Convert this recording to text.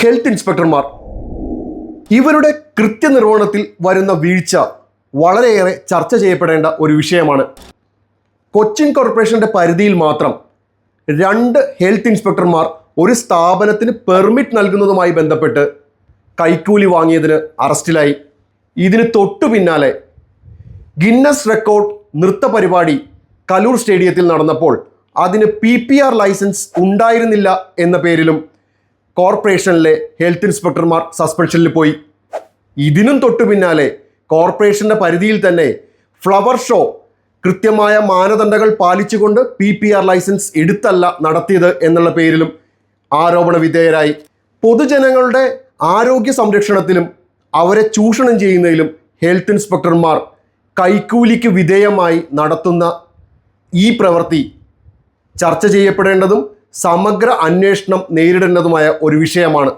Health ഇൻസ്പെക്ടർമാർ. ഇവരുടെ കൃത്യനിർവഹണത്തിൽ വരുന്ന വീഴ്ച വളരെയേറെ ചർച്ച ചെയ്യപ്പെടേണ്ട ഒരു വിഷയമാണ്. കൊച്ചിൻ കോർപ്പറേഷന്റെ പരിധിയിൽ മാത്രം രണ്ട് ഹെൽത്ത് ഇൻസ്പെക്ടർമാർ ഒരു സ്ഥാപനത്തിന് പെർമിറ്റ് നൽകുന്നതുമായി ബന്ധപ്പെട്ട് കൈക്കൂലി വാങ്ങിയതിന് അറസ്റ്റിലായി. ഇതിന് തൊട്ടു പിന്നാലെ ഗിന്നസ് റെക്കോർഡ് നൃത്ത പരിപാടി കലൂർ സ്റ്റേഡിയത്തിൽ നടന്നപ്പോൾ അതിന് പി ലൈസൻസ് ഉണ്ടായിരുന്നില്ല എന്ന പേരിലും കോർപ്പറേഷനിലെ ഹെൽത്ത് ഇൻസ്പെക്ടർമാർ സസ്പെൻഷനിൽ പോയി. ഇതിനും തൊട്ടു പിന്നാലെ കോർപ്പറേഷന്റെ പരിധിയിൽ തന്നെ ഫ്ലവർ ഷോ കൃത്യമായ മാനദണ്ഡങ്ങൾ പാലിച്ചുകൊണ്ട് പി പി ആർ ലൈസൻസ് എടുത്തല്ല നടത്തിയത് എന്നുള്ള പേരിലും ആരോപണ വിധേയരായി. പൊതുജനങ്ങളുടെ ആരോഗ്യ സംരക്ഷണത്തിലും അവരെ ചൂഷണം ചെയ്യുന്നതിലും ഹെൽത്ത് ഇൻസ്പെക്ടർമാർ കൈക്കൂലിക്ക് വിധേയമായി നടത്തുന്ന ഈ പ്രവൃത്തി ചർച്ച ചെയ്യപ്പെടേണ്ടതും സമഗ്ര അന്വേഷണം നേരിടേണ്ടതുമായ ഒരു വിഷയമാണ്